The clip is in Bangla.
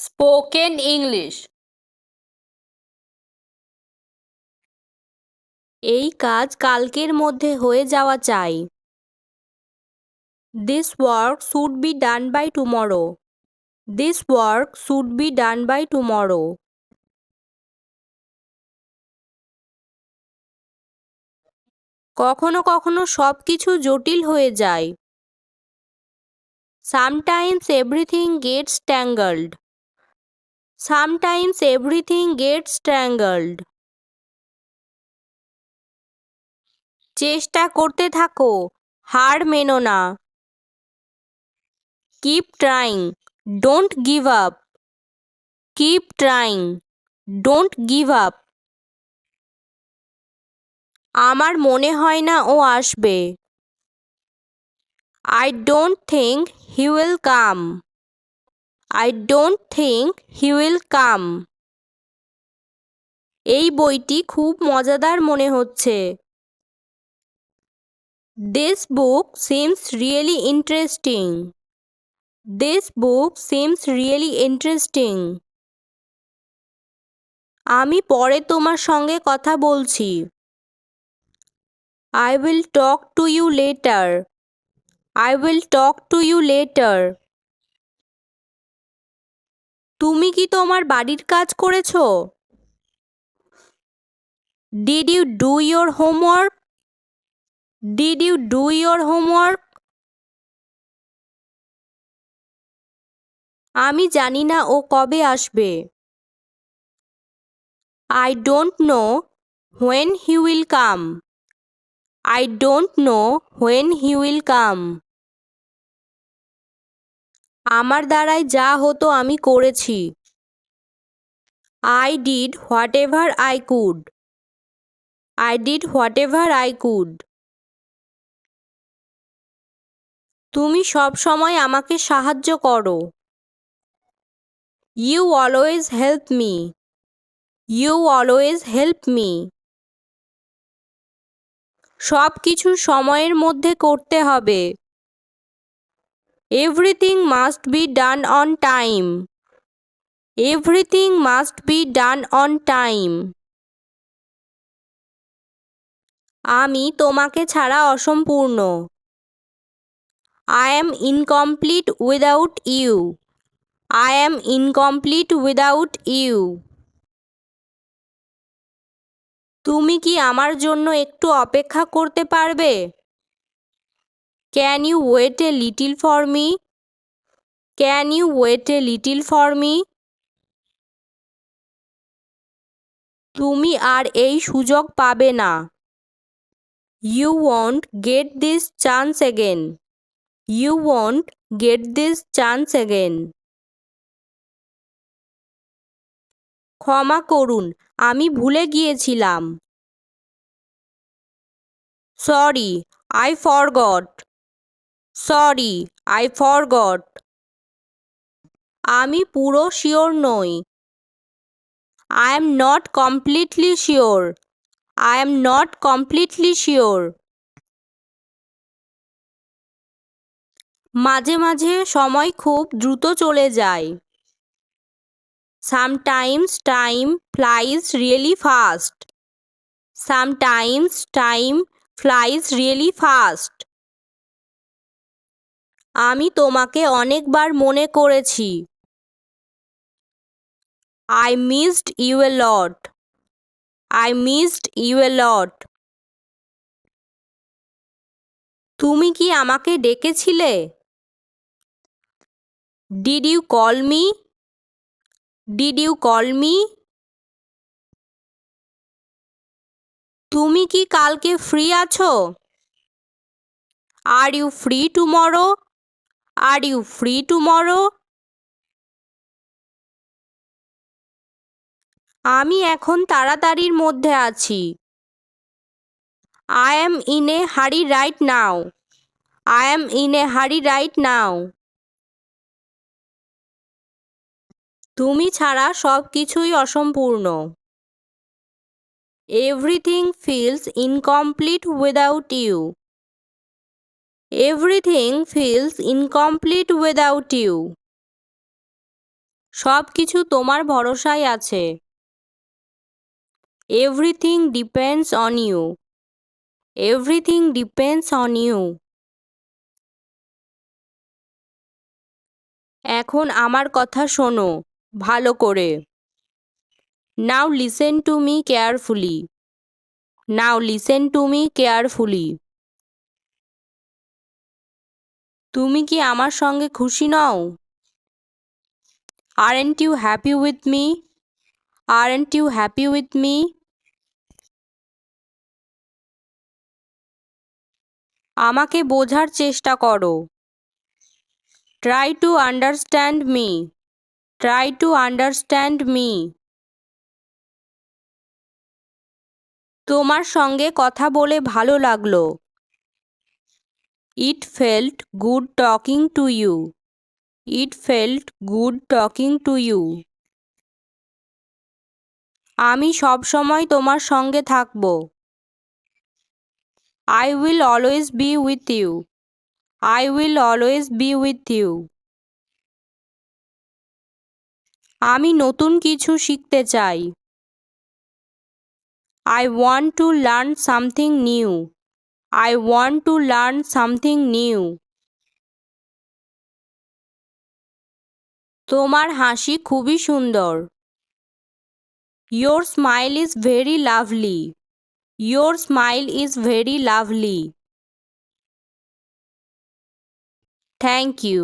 স্পোকেন ইংলিশ এই কাজ কালকের মধ্যে হয়ে যাওয়া চাই। This work should be done by tomorrow this work should be done by tomorrow কখনো কখনো সব কিছু জটিল হয়ে যায়। Sometimes everything gets tangled sometimes everything gets tangled চেষ্টা করতে থাকো, হার মেনো না। Keep trying don't give up keep trying don't give up আমার মনে হয় না ও আসবে। I don't think he will come I don't think he will come এই বইটি খুব মজাদার মনে হচ্ছে। This book seems really interesting this book seems really interesting আমি পরে তোমার সঙ্গে কথা বলছি। I will talk to you later I will talk to you later তুমি কি তোমার বাড়ির কাজ করেছ? Did you do your homework did you do your homework আমি জানি না ও কবে আসবে। I don't know when he will come I don't know when he will come আমার দ্বারাই যা হতো আমি করেছি। I did whatever I could I did whatever I could তুমি সব সময় আমাকে সাহায্য করো। You always help me you always help me সব কিছু সময়ের মধ্যে করতে হবে। Everything must be done on time everything must be done on time আমি তোমাকে ছাড়া অসম্পূর্ণ। I am incomplete without you I am incomplete without you তুমি কি আমার জন্য একটু অপেক্ষা করতে পারবে? Can you wait a little for me can you wait a little for me তুমি আর এই সুযোগ পাবে না। You won't get this chance again you won't get this chance again ক্ষমা করুন, আমি ভুলে গিয়েছিলাম। Sorry I forgot sorry I forgot আমি পুরো শিওর নই। I am not completely sure I am not completely sure মাঝে মাঝে সময় খুব দ্রুত চলে যায়। Sometimes time flies really fast sometimes time flies really fast আমি তোমাকে অনেকবার মনে করেছি। I missed you a lot I missed you a lot তুমি কি আমাকে ডেকেছিলে? Did you call me did you call me তুমি কি কালকে ফ্রি আছো? Are you free tomorrow are you free tomorrow আমি এখন তাড়াতাড়ির মধ্যে আছি। I am in a hurry right now I am in a hurry right now তুমি ছাড়া সব কিছুই অসম্পূর্ণ। Everything feels incomplete without you everything feels incomplete without you সব কিছু তোমার ভরসায় আছে। Everything depends on you everything depends on you এখন আমার কথা শোনো, ভালো করে। Now listen to me carefully now listen to me carefully তুমি কি আমার সঙ্গে খুশি নও? Aren't you happy with me R aren't you happy with me আমাকে বোঝার চেষ্টা করো। Try to understand me try to understand me তোমার সঙ্গে কথা বলে ভালো লাগল। It felt good talking to you it felt good talking to you আমি সব সময় তোমার সঙ্গে থাকব। I will always be with you I will always be with you আমি নতুন কিছু শিখতে চাই। I want to learn something new I want to learn something new তোমার হাসি খুবই সুন্দর your smile is very lovely your smile is very lovely thank you